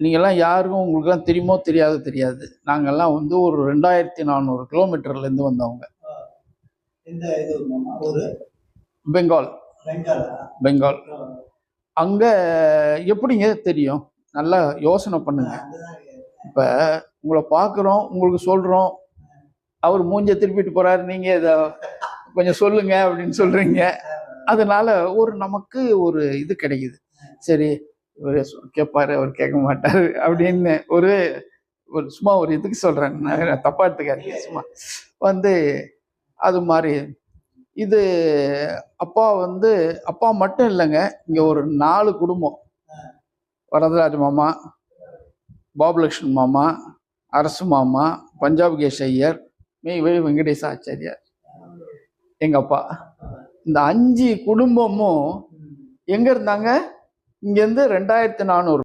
நீங்கள்லாம் யாருக்கும் உங்களுக்குலாம் தெரியுமோ தெரியாதோ தெரியாது. நாங்கள்லாம் வந்து ஒரு ரெண்டாயிரத்தி நானூறு கிலோமீட்டர்லேருந்து வந்தவங்க. பெங்கால். பெங்காலா? அங்கே எப்படிங்க தெரியும்? நல்லா யோசனை பண்ணுங்க. இப்போ உங்களை பார்க்குறோம் உங்களுக்கு சொல்கிறோம் அவர் மூஞ்ச திருப்பிட்டு போகிறாரு நீங்கள் இதை கொஞ்சம் சொல்லுங்க அப்படின்னு சொல்கிறீங்க அதனால ஒரு நமக்கு ஒரு இது கிடைக்குது. சரி இவர் கேட்பாரு அவர் கேட்க மாட்டாரு அப்படின்னு ஒரு ஒரு சும்மா ஒரு இதுக்கு சொல்கிறேன் நான் தப்பா எடுத்துக்காதீங்க சும்மா. வந்து அது மாதிரி. இது அப்பா வந்து அப்பா மட்டும் இல்லைங்க இங்கே ஒரு நாலு குடும்பம். வரதராஜ் மாமா பாபுலக்ஷ்மி மாமா அரசு மாமா பஞ்சாப் கேஷ் ஐயர் மெய்வழி வெங்கடேச ஆச்சாரியார். எங்கள் அப்பா. இந்த அஞ்சு குடும்பமும் எங்கே இருந்தாங்க? இங்கேருந்து ரெண்டாயிரத்தி நானூறு.